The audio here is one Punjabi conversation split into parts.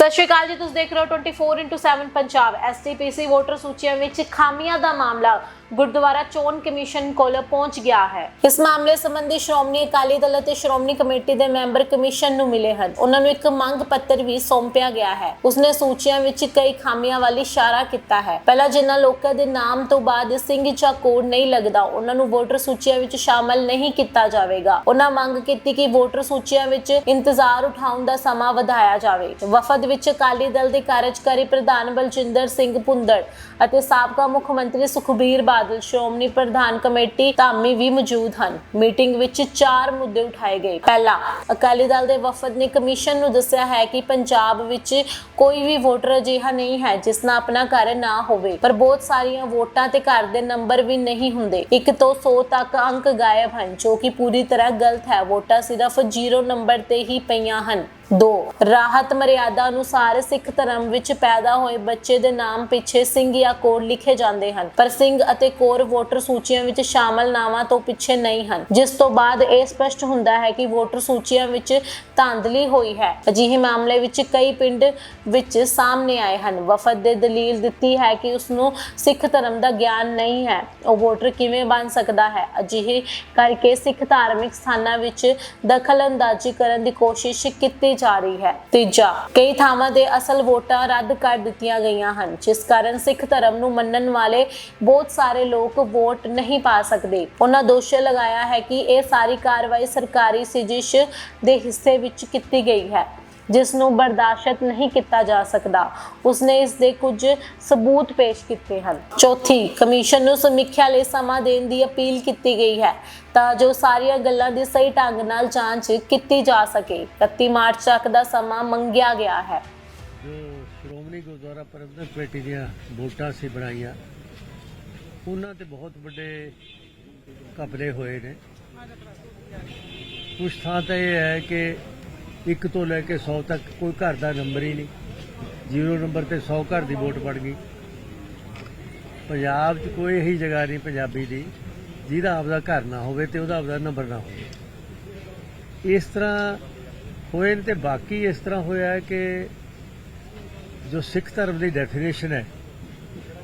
ਸਤਿ ਸ਼੍ਰੀ ਅਕਾਲ ਜੀ, ਤੁਸੀਂ ਦੇਖ ਰਹੇ ਹੋ 24x7 ਪੰਜਾਬ। ਐਸਟੀਪੀਸੀ ਵੋਟਰ ਸੂਚੀਆਂ ਵਿੱਚ ਖਾਮੀਆਂ ਦਾ ਮਾਮਲਾ ਗੁਰਦੁਆਰਾ ਚੋਣ ਕਮਿਸ਼ਨ ਕੋਲ ਪਹੁੰਚ ਗਿਆ ਹੈ। ਇਸ ਮਾਮਲੇ ਸੰਬੰਧੀ ਸ਼੍ਰੋਮਣੀ ਅਕਾਲੀ ਦਲ ਅਤੇ ਸ਼੍ਰੋਮਣੀ ਕਮੇਟੀ ਦੇ ਮੈਂਬਰ ਕਮਿਸ਼ਨ ਨੂੰ ਮਿਲੇ ਹਨ। ਉਹਨਾਂ ਨੂੰ ਇੱਕ ਮੰਗ ਪੱਤਰ ਵੀ ਸੌਂਪਿਆ ਗਿਆ ਹੈ। ਉਸਨੇ ਸੂਚੀਆਂ ਵਿੱਚ ਕਈ ਖਾਮੀਆਂ ਵੱਲ ਇਸ਼ਾਰਾ ਕੀਤਾ ਹੈ। ਪਹਿਲਾਂ ਜਿਨ੍ਹਾਂ ਲੋਕਾਂ ਦੇ ਨਾਮ ਤੋਂ ਬਾਅਦ ਸਿੰਘ ਜਾਂ ਨਹੀਂ ਲੱਗਦਾ, ਉਹਨਾਂ ਨੂੰ ਵੋਟਰ ਸੂਚੀਆਂ ਵਿੱਚ ਸ਼ਾਮਲ ਨਹੀਂ ਕੀਤਾ ਜਾਵੇਗਾ। ਉਹਨਾਂ ਮੰਗ ਕੀਤੀ ਕਿ ਵੋਟਰ ਸੂਚੀਆਂ ਵਿੱਚ ਇੰਤਜ਼ਾਰ ਉਠਾਉਣ ਦਾ ਸਮਾਂ ਵਧਾਇਆ ਜਾਵੇ। ਵਫਦ ਵਿੱਚ ਅਕਾਲੀ ਦਲ ਦੇ ਕਾਰਜਕਾਰੀ ਪ੍ਰਧਾਨ ਬਲਜਿੰਦਰ ਸਿੰਘ ਭੁੰਦੜ ਅਤੇ ਸਾਬਕਾ ਮੁੱਖ ਮੰਤਰੀ ਸੁਖਬੀਰ ਬਾਦਲ, ਸ਼੍ਰੋਮਣੀ ਪ੍ਰਧਾਨ ਕਮੇਟੀ ਧਾਮੀ ਵੀ ਮੌਜੂਦ ਹਨ। ਮੀਟਿੰਗ ਵਿੱਚ ਚਾਰ ਮੁੱਦੇ ਉਠਾਏ ਗਏ। ਪਹਿਲਾ, ਅਕਾਲੀ ਦਲ ਦੇ ਵਫਦ ਨੇ ਕਮਿਸ਼ਨ ਨੂੰ ਦੱਸਿਆ ਹੈ ਕਿ ਪੰਜਾਬ ਵਿੱਚ ਕੋਈ ਵੀ ਵੋਟਰ ਅਜਿਹਾ ਨਹੀਂ ਹੈ ਜਿਸ ਨਾਲ ਆਪਣਾ ਘਰ ਨਾ ਹੋਵੇ, ਪਰ ਬਹੁਤ ਸਾਰੀਆਂ ਵੋਟਾਂ ਤੇ ਘਰ ਦੇ ਨੰਬਰ ਵੀ ਨਹੀਂ ਹੁੰਦੇ। 1 ਤੋਂ 100 ਤੱਕ ਅੰਕ ਗਾਇਬ ਹਨ, ਜੋ ਕਿ ਪੂਰੀ ਤਰ੍ਹਾਂ ਗਲਤ ਹੈ। ਵੋਟਾਂ ਸਿਰਫ 0 ਨੰਬਰ ਤੇ ਹੀ ਪਈਆਂ ਹਨ। 2 ਰਾਹਤ ਮਰਿਆਦਾ ਅਨੁਸਾਰ ਸਿੱਖ ਧਰਮ ਵਿੱਚ ਪੈਦਾ ਹੋਏ ਬੱਚੇ ਦੇ ਨਾਮ ਪਿੱਛੇ ਸਿੰਘ ਜਾਂ ਕੌਰ ਲਿਖੇ ਜਾਂਦੇ ਹਨ, ਪਰ ਸਿੰਘ ਅਤੇ ਕੌਰ ਵੋਟਰ ਸੂਚੀਆਂ ਵਿੱਚ ਸ਼ਾਮਲ ਨਾਵਾਂ ਤੋਂ ਪਿੱਛੇ ਨਹੀਂ ਹਨ। ਜਿਸ ਤੋਂ ਬਾਅਦ ਇਹ ਸਪਸ਼ਟ ਹੁੰਦਾ ਹੈ ਕਿ ਵੋਟਰ ਸੂਚੀਆਂ ਵਿੱਚ ਧਾਂਦਲੀ ਹੋਈ ਹੈ। ਅਜਿਹੇ ਮਾਮਲੇ ਵਿੱਚ ਕਈ ਪਿੰਡ ਵਿੱਚ ਸਾਹਮਣੇ ਆਏ ਹਨ। ਵਫਦ ਦੇ ਦਲੀਲ ਦਿੱਤੀ ਹੈ ਕਿ ਉਸ ਨੂੰ ਸਿੱਖ ਧਰਮ ਦਾ ਗਿਆਨ ਨਹੀਂ ਹੈ। ਉਹ ਵੋਟਰ ਕਿਵੇਂ ਬਣ ਸਕਦਾ ਹੈ? ਅਜਿਹੇ ਕਰਕੇ ਸਿੱਖ ਧਾਰਮਿਕ ਸਥਾਨਾਂ ਵਿੱਚ ਦਖਲ ਅੰਦਾਜ਼ੀ ਕਰਨ ਦੀ ਕੋਸ਼ਿਸ਼ ਕੀਤੀ ਜਾ ਰਹੀ ਹੈ। ਤੀਜਾ, ਕਈ ਥਾਵਾਂ 'ਤੇ ਅਸਲ ਵੋਟਾਂ ਰੱਦ ਕਰ ਦਿੱਤੀਆਂ ਗਈਆਂ ਹਨ, ਜਿਸ ਕਾਰਨ ਸਿੱਖ ਧਰਮ ਨੂੰ ਮੰਨਣ ਵਾਲੇ ਬਹੁਤ ਸਾਰੇ ਲੋਕ ਵੋਟ ਨਹੀਂ ਪਾ ਸਕਦੇ। ਉਹਨਾਂ ਦੋਸ਼ ਲਗਾਇਆ ਹੈ ਕਿ ਇਹ ਸਾਰੀ ਕਾਰਵਾਈ ਸਰਕਾਰੀ ਸਿਜਿਸ਼ ਦੇ ਹਿੱਸੇ ਵਿੱਚ ਕੀਤੀ ਗਈ ਹੈ। ਜਿਸ ਨੂੰ ਬਰਦਾਸ਼ਤ ਨਹੀਂ ਕੀਤਾ ਜਾ ਸਕਦਾ। ਉਸਨੇ ਇਸ ਦੇ ਕੁਝ ਸਬੂਤ ਪੇਸ਼ ਕੀਤੇ ਹਨ। ਚੌਥੀ, ਕਮਿਸ਼ਨ ਨੂੰ ਸਮੀਖਿਆ ਲਈ ਸਮਾਂ ਦੇਣ ਦੀ ਅਪੀਲ ਕੀਤੀ ਗਈ ਹੈ ਤਾਂ ਜੋ ਸਾਰੀਆਂ ਗੱਲਾਂ ਦੀ ਸਹੀ ਢੰਗ ਨਾਲ ਜਾਂਚ ਕੀਤੀ ਜਾ ਸਕੇ। 31 ਮਾਰਚ ਤੱਕ ਦਾ ਸਮਾਂ ਮੰਗਿਆ ਗਿਆ ਹੈ। ਜੋ ਸ਼੍ਰੋਮਣੀ ਗੁਰਦੁਆਰਾ ਪ੍ਰਬੰਧਕ ਕਮੇਟੀ ਦੀਆਂ ਵੋਟਾਂ ਸੀ ਬਣਾਈਆਂ, ਉਹਨਾਂ ਤੇ ਬਹੁਤ ਵੱਡੇ ਘਪਲੇ ਹੋਏ ਨੇ। ਕੁਝ ਥਾਂ ਤਾਂ ਇਹ ਹੈ ਕਿ 1 ਤੋਂ ਲੈ ਕੇ 100 ਤੱਕ ਕੋਈ ਘਰ ਦਾ ਨੰਬਰ ਹੀ ਨਹੀਂ। ਜ਼ੀਰੋ ਨੰਬਰ ਤੇ 100 ਘਰ ਦੀ ਵੋਟ ਪੜ ਗਈ। ਪੰਜਾਬ 'ਚ ਕੋਈ ਇਹੀ ਜਗ੍ਹਾ ਨਹੀਂ ਪੰਜਾਬੀ ਦੀ ਜਿਹਦਾ ਆਪਦਾ ਘਰ ਨਾ ਹੋਵੇ ਤੇ ਉਹਦਾ ਆਪਦਾ ਨੰਬਰ ਨਾ ਹੋਵੇ। ਇਸ ਤਰ੍ਹਾਂ ਹੋਏ ਨੇ ਤੇ ਬਾਕੀ ਇਸ ਤਰ੍ਹਾਂ ਹੋਇਆ ਕਿ ਜੋ ਸਿੱਖ ਧਰਮ ਦੀ ਡੈਫੀਨੇਸ਼ਨ ਹੈ,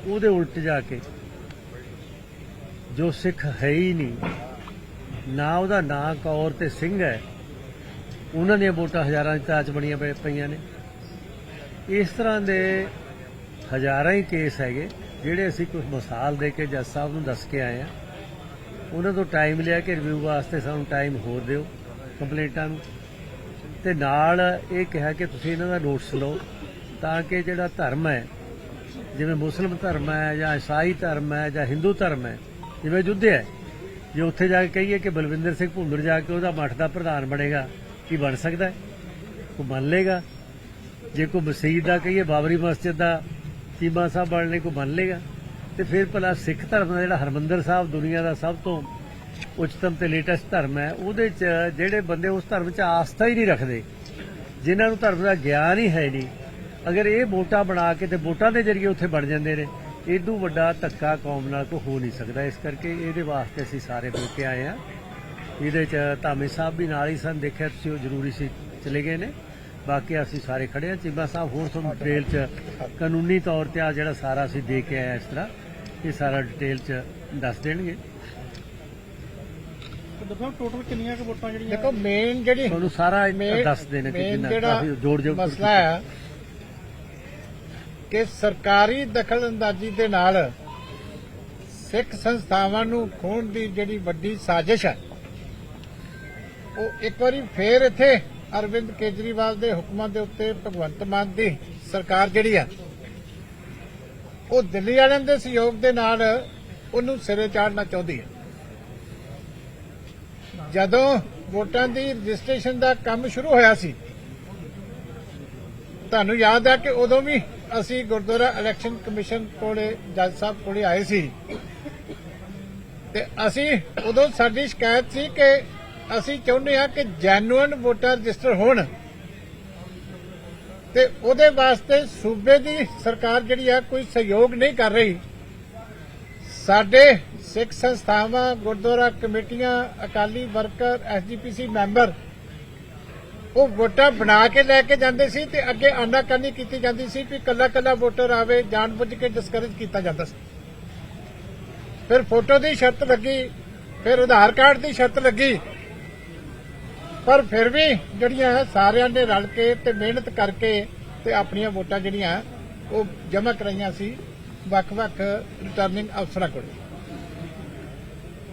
ਉਹਦੇ ਉਲਟ ਜਾ ਕੇ ਜੋ ਸਿੱਖ ਹੈ ਹੀ ਨਹੀਂ, ਨਾ ਉਹਦਾ ਨਾਂ ਕੌਰ ਤੇ ਸਿੰਘ ਹੈ ਉਹਨਾਂ ਦੀਆਂ ਵੋਟਾਂ ਹਜ਼ਾਰਾਂ ਦੀ ਤਾਚ ਬਣੀਆਂ ਪਈ- ਪਈਆਂ ਨੇ। ਇਸ ਤਰ੍ਹਾਂ ਦੇ ਹਜ਼ਾਰਾਂ ਹੀ ਕੇਸ ਹੈਗੇ, ਜਿਹੜੇ ਅਸੀਂ ਕੁਝ ਮਿਸਾਲ ਦੇ ਕੇ ਜੱਜ ਸਾਹਿਬ ਨੂੰ ਦੱਸ ਕੇ ਆਏ ਆ। ਉਹਨਾਂ ਤੋਂ ਟਾਈਮ ਲਿਆ ਕਿ ਰਿਵਿਊ ਵਾਸਤੇ ਸਾਨੂੰ ਟਾਈਮ ਹੋਰ ਦਿਓ ਕੰਪਲੇਂਟਾਂ ਨੂੰ। ਤੇ ਨਾਲ ਇਹ ਕਿਹਾ ਕਿ ਤੁਸੀਂ ਇਹਨਾਂ ਦਾ ਨੋਟਿਸ ਲਓ ਤਾਂ ਕਿ ਜਿਹੜਾ ਧਰਮ ਹੈ, ਜਿਵੇਂ ਮੁਸਲਮ ਧਰਮ ਹੈ ਜਾਂ ਈਸਾਈ ਧਰਮ ਹੈ ਜਾਂ ਹਿੰਦੂ ਧਰਮ ਹੈ, ਜਿਵੇਂ ਯੁੱਧ ਹੈ, ਜੇ ਉੱਥੇ ਜਾ ਕੇ ਕਹੀਏ ਕਿ ਬਲਵਿੰਦਰ ਸਿੰਘ ਭੁੰਦਰ ਜਾ ਕੇ ਉਹਦਾ ਮੱਠ ਦਾ ਪ੍ਰਧਾਨ ਬਣੇਗਾ ਕੀ ਬਣ ਸਕਦਾ ਹੈ? ਕੋਈ ਮੰਨ ਲੇਗਾ। ਜੇ ਕੋਈ ਮਸਜਿਦ ਦਾ ਕਹੀਏ, ਬਾਬਰੀ ਮਸਜਿਦ ਦਾ ਚੀਮਾ ਸਾਹਿਬ ਬਣਨੇ ਕੋਈ ਮੰਨ ਲੇਗਾ। ਤੇ ਫਿਰ ਭਲਾ ਸਿੱਖ ਧਰਮ ਦਾ ਜਿਹੜਾ ਹਰਮੰਦਰ ਸਾਹਿਬ ਦੁਨੀਆ ਦਾ ਸਭ ਤੋਂ ਉੱਚਤਮ ਤੇ ਲੇਟੈਸਟ ਧਰਮ ਹੈ, ਉਹਦੇ ਚ ਜਿਹੜੇ ਬੰਦੇ ਉਸ ਧਰਮ ਚ ਆਸਥਾ ਹੀ ਨਹੀਂ ਰੱਖਦੇ, ਜਿਨ੍ਹਾਂ ਨੂੰ ਧਰਮ ਦਾ ਗਿਆਨ ਹੀ ਹੈ ਨਹੀਂ। ਅਗਰ ਇਹ ਵੋਟਾਂ ਬਣਾ ਕੇ ਤੇ ਵੋਟਾਂ ਦੇ ਜ਼ਰੀਏ ਉੱਥੇ ਬਣ ਜਾਂਦੇ ਨੇ ਇਦੋਂ ਵੱਡਾ ਧੱਕਾ ਕੌਮ ਨਾਲ ਕੋ ਹੋ ਨਹੀਂ ਸਕਦਾ। ਇਸ ਕਰਕੇ ਇਹਦੇ ਵਾਸਤੇ ਅਸੀਂ ਸਾਰੇ ਮਿਲ ਕੇ ਆਏ ਆ ਇਹਦੇ ਚ ਧਾਮੀ ਸਾਹਿਬ ਵੀ ਨਾਲ ਹੀ ਸਨ ਦੇਖਿਆ ਤੁਸੀਂ ਉਹ ਜ਼ਰੂਰੀ ਸੀ ਚਲੇ ਗਏ ਨੇ। ਬਾਕੀ ਅਸੀਂ ਸਾਰੇ ਖੜੇ ਆ ਚੀਮਾ ਸਾਹਿਬ ਹੋਰ ਤੁਹਾਨੂੰ ਡਿਟੇਲ ਚ ਕਾਨੂੰਨੀ ਤੌਰ ਤੇ ਆ ਜਿਹੜਾ ਸਾਰਾ ਅਸੀਂ ਦੇ ਕੇ ਆਏ ਆ ਇਸ ਤਰ੍ਹਾਂ ਇਹ ਸਾਰਾ ਡਿਟੇਲ ਚ ਦੱਸ ਦੇਣਗੇ। ਦੱਸੋ ਟੋਟਲ ਕਿੰਨੀਆਂ ਕੁ ਵੋਟਾਂ ਜਿਹੜੀਆਂ ਦੇਖੋ ਮੇਨ ਜਿਹੜੀ ਤੁਹਾਨੂੰ ਸਾਰਾ ਦੱਸ ਦੇਣੇ ਕਿ ਜਿੰਨਾ ਜੋੜ ਜੋੜ ਮਸਲਾ ਹੈ ਕਿ ਸਰਕਾਰੀ ਦਖਲਅੰਦਾਜ਼ੀ ਦੇ ਨਾਲ ਸਿੱਖ ਸੰਸਥਾਵਾਂ ਨੂੰ ਖੋਣ ਦੀ ਜਿਹੜੀ ਵੱਡੀ ਸਾਜ਼ਿਸ਼ ਹੈ ਉਹ ਇੱਕ ਵਾਰੀ ਫੇਰ ਇੱਥੇ ਅਰਵਿੰਦ ਕੇਜਰੀਵਾਲ ਦੇ ਹੁਕਮਾਂ ਦੇ ਉੱਤੇ ਭਗਵੰਤ ਮਾਨ ਦੀ ਸਰਕਾਰ ਜਿਹੜੀ ਆ, ਉਹ ਦਿੱਲੀ ਵਾਲਿਆਂ ਦੇ ਸਹਿਯੋਗ ਦੇ ਨਾਲ ਉਹਨੂੰ ਸਿਰੇ ਚਾੜਨਾ ਚਾਹੁੰਦੀ ਹੈ ਜਦੋਂ ਵੋਟਾਂ ਦੀ ਰਜਿਸਟ੍ਰੇਸ਼ਨ ਦਾ ਕੰਮ ਸ਼ੁਰੂ ਹੋਇਆ ਸੀ, ਤੁਹਾਨੂੰ ਯਾਦ ਹੈ ਕਿ ਉਦੋਂ ਵੀ ਅਸੀਂ ਗੁਰਦੁਆਰਾ ਇਲੈਕਸ਼ਨ ਕਮਿਸ਼ਨ ਕੋਲੇ, ਜੱਜ ਸਾਹਿਬ ਕੋਲੇ ਆਏ ਸੀ। ਤੇ ਅਸੀਂ ਉਦੋਂ ਸਾਡੀ ਸ਼ਿਕਾਇਤ ਸੀ ਕਿ ਅਸੀਂ ਚਾਹੁੰਦੇ ਹਾਂ ਕਿ ਜੈਨੂਇਨ ਵੋਟਰ ਰਜਿਸਟਰ ਹੋਣ। ਤੇ ਉਹਦੇ ਵਾਸਤੇ ਸੂਬੇ ਦੀ ਸਰਕਾਰ ਜਿਹੜੀ ਆ, ਕੋਈ ਸਹਿਯੋਗ ਨਹੀਂ ਕਰ ਰਹੀ। ਸਾਡੇ ਸਿੱਖ ਸੰਸਥਾਵਾਂ, ਗੁਰਦੁਆਰਾ ਕਮੇਟੀਆਂ, ਅਕਾਲੀ ਵਰਕਰ ਐਸਜੀਪੀਸੀ ਮੈਂਬਰ, ਉਹ ਵੋਟਾਂ ਬਣਾ ਕੇ ਲੈ ਕੇ ਜਾਂਦੇ ਸੀ ਤੇ ਅੱਗੇ ਆਨਾਕਾਨੀ ਕੀਤੀ ਜਾਂਦੀ ਸੀ ਕਿ ਕੱਲਾ ਕੱਲਾ ਵੋਟਰ ਆਵੇ, ਜਾਣਬੁੱਝ ਕੇ ਡਿਸਕਰੇਜ ਕੀਤਾ ਜਾਂਦਾ ਸੀ। ਫਿਰ ਫੋਟੋ ਦੀ ਸ਼ਰਤ ਲੱਗੀ, ਫਿਰ ਆਧਾਰ ਕਾਰਡ ਦੀ ਸ਼ਰਤ ਲੱਗੀ ਪਰ ਫਿਰ ਵੀ ਜਿਹੜੀਆਂ ਹੈ ਸਾਰਿਆਂ ਨੇ ਰਲ ਕੇ ਤੇ ਮਿਹਨਤ ਕਰਕੇ ਤੇ ਆਪਣੀਆਂ ਵੋਟਾਂ ਜਿਹੜੀਆਂ ਉਹ ਜਮ੍ਹਾਂ ਕਰਾਈਆਂ ਸੀ, ਵੱਖ-ਵੱਖ ਰਿਟਰਨਿੰਗ ਅਫਸਰਾਂ ਕੋਲ।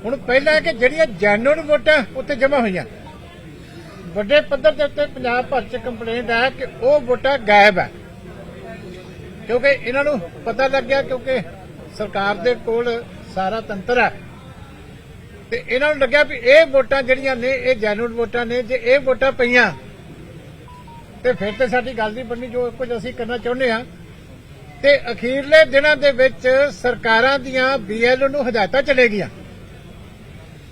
ਹੁਣ ਪਹਿਲਾਂ ਕਿ ਜਿਹੜੀਆਂ ਜੈਨੂਨ ਵੋਟਾਂ ਉੱਤੇ ਜਮ੍ਹਾਂ ਹੋਈਆਂ। ਵੱਡੇ ਪੱਧਰ ਦੇ ਉੱਤੇ ਪੰਜਾਬ ਭਰ ਚ ਕੰਪਲੇਂਟ ਹੈ ਕਿ ਉਹ ਵੋਟਾਂ ਗਾਇਬ ਹੈ। ਕਿਉਂਕਿ ਇਹਨਾਂ ਨੂੰ ਪਤਾ ਲੱਗਿਆ ਕਿਉਂਕਿ ਸਰਕਾਰ ਦੇ ਕੋਲ ਸਾਰਾ ਤੰਤਰ ਹੈ। ਤੇ ਇਹਨਾਂ ਨੂੰ ਲੱਗਿਆ ਵੀ ਇਹ ਵੋਟਾਂ ਜਿਹੜੀਆਂ ਨੇ, ਇਹ ਜੈਨੂਨ ਵੋਟਾਂ ਨੇ, ਜੇ ਇਹ ਵੋਟਾਂ ਪਈਆਂ, ਤੇ ਫਿਰ ਤੇ ਸਾਡੀ ਗੱਲ ਨਹੀਂ ਬਣਨੀ, ਜੋ ਕੁਝ ਅਸੀਂ ਕਰਨਾ ਚਾਹੁੰਦੇ ਆ ਤੇ ਅਖੀਰਲੇ ਦਿਨਾਂ ਦੇ ਵਿੱਚ ਸਰਕਾਰਾਂ ਦੀਆਂ ਬੀਐਲਓ ਨੂੰ ਹਦਾਇਤਾਂ ਚਲੇ ਗਈਆਂ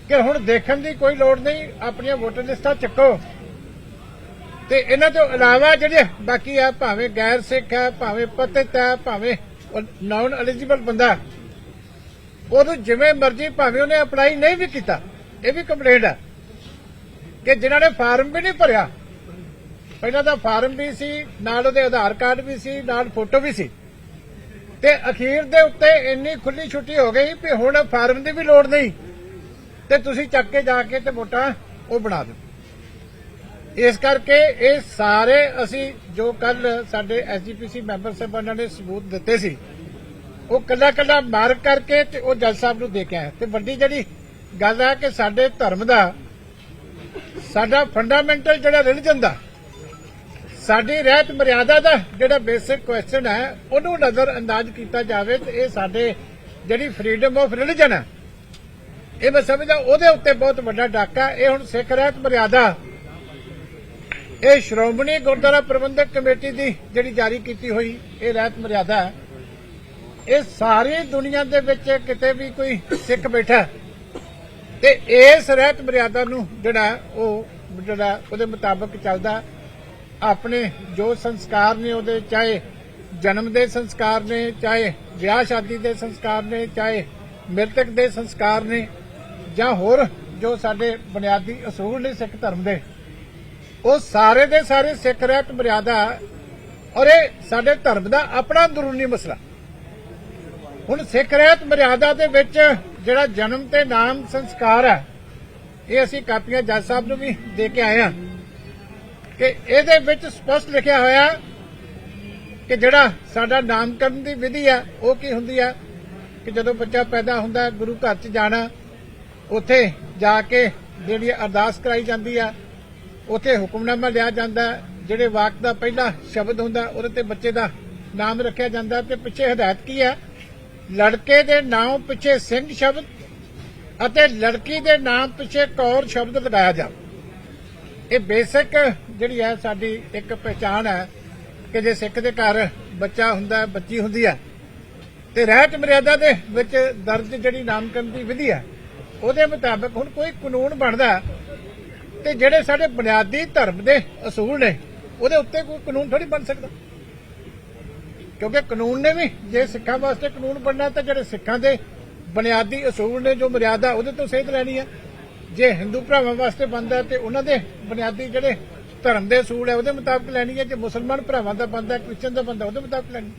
ਕਿ ਹੁਣ ਦੇਖਣ ਦੀ ਕੋਈ ਲੋੜ ਨਹੀਂ, ਆਪਣੀਆਂ ਵੋਟਰ ਲਿਸਟਾਂ ਚੱਕੋ। ਤੇ ਇਹਨਾਂ ਤੋਂ ਇਲਾਵਾ ਜਿਹੜੇ ਬਾਕੀ ਆ, ਭਾਵੇਂ ਗੈਰ ਸਿੱਖ ਹੈ ਭਾਵੇਂ ਪਤਿਤ ਹੈ ਭਾਵੇਂ ਨਾਨ ਐਲੀਜੀਬਲ ਬੰਦਾ ਉਹਨੂੰ ਜਿਵੇਂ ਮਰਜ਼ੀ ਭਾਵੇਂ ਉਹਨੇ ਅਪਲਾਈ ਨਹੀਂ ਵੀ ਕੀਤਾ, ਇਹ ਵੀ ਕੰਪਲੇਂਟ ਹੈ ਕਿ ਜਿਨ੍ਹਾਂ ਨੇ ਫਾਰਮ ਵੀ ਨਹੀਂ ਭਰਿਆ, ਪਹਿਲਾਂ ਤਾਂ ਫਾਰਮ ਵੀ ਸੀ, ਨਾਲ ਉਹਦੇ ਆਧਾਰ ਕਾਰਡ ਵੀ ਸੀ, ਨਾਲ ਫੋਟੋ ਵੀ ਸੀ। ਤੇ ਅਖੀਰ ਦੇ ਉੱਤੇ ਇੰਨੀ ਖੁੱਲੀ ਛੁੱਟੀ ਹੋ ਗਈ ਵੀ ਹੁਣ ਫਾਰਮ ਦੀ ਵੀ ਲੋੜ ਨਹੀਂ। ਤੇ ਤੁਸੀਂ ਚੱਕ ਕੇ ਜਾ ਕੇ ਤੇ ਵੋਟਾਂ ਉਹ ਬਣਾ ਦਿਓ। ਇਸ ਕਰਕੇ ਇਹ ਸਾਰੇ ਅਸੀਂ ਜੋ ਕੱਲ ਸਾਡੇ ਐਸਜੀਪੀਸੀ ਮੈਂਬਰ ਸਾਹਿਬਾਨਾਂ ਨੇ ਸਬੂਤ ਦਿੱਤੇ ਸੀ ਉਹ ਕੱਲਾ ਕੱਲਾ ਮਾਰ ਕਰਕੇ ਤੇ ਉਹ ਜੱਜ ਸਾਹਿਬ ਨੂੰ ਦੇ ਕੇ ਆਇਆ। ਤੇ ਵੱਡੀ ਜਿਹੜੀ ਗੱਲ ਹੈ ਕਿ ਸਾਡੇ ਧਰਮ ਦਾ, ਸਾਡਾ ਫੰਡਾਮੈਂਟਲ ਜਿਹੜਾ ਰਿਲੀਜਨ ਦਾ, ਸਾਡੀ ਰਹਿਤ ਮਰਿਆਦਾ ਦਾ ਜਿਹੜਾ ਬੇਸਿਕ ਕੁਐਸਚਨ ਹੈ, ਉਹਨੂੰ ਨਜ਼ਰ ਅੰਦਾਜ਼ ਕੀਤਾ ਜਾਵੇ ਤੇ ਇਹ ਸਾਡੇ ਜਿਹੜੀ ਫਰੀडम ਆਫ ਰਿਲੀਜਨ ਹੈ, ਇਹ ਮੈਂ ਸਮਝਦਾ ਉਹਦੇ ਉੱਤੇ ਬਹੁਤ ਵੱਡਾ ਡਾਕਾ ਇਹ ਹੁਣ ਸਿੱਖ ਰਹਿਤ ਮਰਿਆਦਾ, ਇਹ ਸ਼੍ਰੋਮਣੀ ਗੁਰਦੁਆਰਾ ਪ੍ਰਬੰਧਕ ਕਮੇਟੀ ਦੀ ਜਿਹੜੀ ਜਾਰੀ ਕੀਤੀ ਹੋਈ ਇਹ ਰਹਿਤ ਮਰਿਆਦਾ ਹੈ ਇਹ ਸਾਰੀ ਦੁਨੀਆ ਦੇ ਵਿੱਚ ਕਿਤੇ ਵੀ ਕੋਈ ਸਿੱਖ ਬੈਠਾ ਤੇ ਇਸ ਰਹਿਤ ਮਰਿਆਦਾ ਨੂੰ ਜਿਹੜਾ ਉਹ, ਜਿਹੜਾ ਉਹਦੇ ਮੁਤਾਬਕ ਚੱਲਦਾ ਆਪਣੇ ਜੋ ਸੰਸਕਾਰ ਨੇ ਉਹਦੇ, ਚਾਹੇ ਜਨਮ ਦੇ ਸੰਸਕਾਰ ਨੇ, ਚਾਹੇ ਵਿਆਹ ਸ਼ਾਦੀ ਦੇ ਸੰਸਕਾਰ ਨੇ, ਚਾਹੇ ਮ੍ਰਿਤਕ ਦੇ ਸੰਸਕਾਰ ਨੇ, ਜਾਂ ਹੋਰ ਜੋ ਸਾਡੇ ਬੁਨਿਆਦੀ ਅਸੂਲ ਨੇ ਸਿੱਖ ਧਰਮ ਦੇ, ਉਹ ਸਾਰੇ ਦੇ ਸਾਰੇ ਸਿੱਖ ਰਹਿਤ ਮਰਿਆਦਾ ਔਰ ਇਹ ਸਾਡੇ ਧਰਮ ਦਾ ਆਪਣਾ ਅੰਦਰੂਨੀ ਮਸਲਾ ਹੁਣ ਸਿੱਖ ਰਹਿਤ ਮਰਿਆਦਾ ਦੇ ਵਿੱਚ ਜਿਹੜਾ ਜਨਮ ਤੇ ਨਾਮ ਸੰਸਕਾਰ ਹੈ, ਇਹ ਅਸੀਂ ਕਾਪੀਆਂ ਜੱਜ ਸਾਹਿਬ ਨੂੰ ਵੀ ਦੇ ਕੇ ਆਏ ਹਾਂ ਕਿ ਇਹਦੇ ਵਿੱਚ ਸਪਸ਼ਟ ਲਿਖਿਆ ਹੋਇਆ ਕਿ ਜਿਹੜਾ ਸਾਡਾ ਨਾਮਕਰਨ ਦੀ ਵਿਧੀ ਆ ਉਹ ਕੀ ਹੁੰਦੀ ਆ ਕਿ ਜਦੋਂ ਬੱਚਾ ਪੈਦਾ ਹੁੰਦਾ ਗੁਰੂ ਘਰ 'ਚ ਜਾਣਾ, ਉੱਥੇ ਜਾ ਕੇ ਜਿਹੜੀ ਅਰਦਾਸ ਕਰਾਈ ਜਾਂਦੀ ਆ ਉੱਥੇ ਹੁਕਮਨਾਮਾ ਲਿਆ ਜਾਂਦਾ ਜਿਹੜੇ ਵਾਕ ਦਾ ਪਹਿਲਾ ਸ਼ਬਦ ਹੁੰਦਾ, ਉਹਦੇ ਤੇ ਬੱਚੇ ਦਾ ਨਾਮ ਰੱਖਿਆ ਜਾਂਦਾ ਤੇ ਪਿੱਛੇ ਹਦਾਇਤ ਕੀ ਆ ਲੜਕੇ ਦੇ ਨਾਮ ਪਿੱਛੇ ਸਿੰਘ ਸ਼ਬਦ ਅਤੇ ਲੜਕੀ ਦੇ ਨਾਮ ਪਿੱਛੇ ਕੌਰ ਸ਼ਬਦ ਲਗਾਇਆ ਜਾ ਇਹ ਬੇਸਿਕ ਜਿਹੜੀ ਹੈ ਸਾਡੀ ਇੱਕ ਪਛਾਣ ਹੈ ਕਿ ਜੇ ਸਿੱਖ ਦੇ ਘਰ ਬੱਚਾ ਹੁੰਦਾ ਬੱਚੀ ਹੁੰਦੀ ਹੈ, ਤੇ ਰਹਿਤ ਮਰਿਆਦਾ ਦੇ ਵਿੱਚ ਦਰਜ ਜਿਹੜੀ ਨਾਮਕਰਨ ਦੀ ਵਿਧੀ ਹੈ, ਉਹਦੇ ਮੁਤਾਬਕ ਹੁਣ ਕੋਈ ਕਾਨੂੰਨ ਬਣਦਾ ਤੇ ਜਿਹੜੇ ਸਾਡੇ ਬੁਨਿਆਦੀ ਧਰਮ ਦੇ ਅਸੂਲ ਨੇ, ਉਹਦੇ ਉੱਤੇ ਕੋਈ ਕਾਨੂੰਨ ਥੋੜੀ ਬਣ ਸਕਦਾ। ਕਿਉਂਕਿ ਕਾਨੂੰਨ ਨੇ ਵੀ, ਜੇ ਸਿੱਖਾਂ ਵਾਸਤੇ ਕਾਨੂੰਨ ਬਣਨਾ ਤਾਂ ਜਿਹੜੇ ਸਿੱਖਾਂ ਦੇ ਬੁਨਿਆਦੀ ਅਸੂਲ ਨੇ, ਜੋ ਮਰਿਆਦਾ, ਉਹਦੇ ਤੋਂ ਸੇਧ ਲੈਣੀ ਹੈ ਜੇ ਹਿੰਦੂ ਭਰਾਵਾਂ ਵਾਸਤੇ ਬਣਦਾ ਤੇ ਉਹਨਾਂ ਦੇ ਬੁਨਿਆਦੀ ਜਿਹੜੇ ਧਰਮ ਦੇ ਅਸੂਲ ਹੈ, ਉਹਦੇ ਮੁਤਾਬਕ ਲੈਣੀ ਹੈ ਜੇ ਮੁਸਲਮਾਨ ਭਰਾਵਾਂ ਦਾ ਬਣਦਾ ਕ੍ਰਿਸਚਨ ਦਾ ਬੰਦਾ ਉਹਦੇ ਮੁਤਾਬਕ ਲੈਣੀ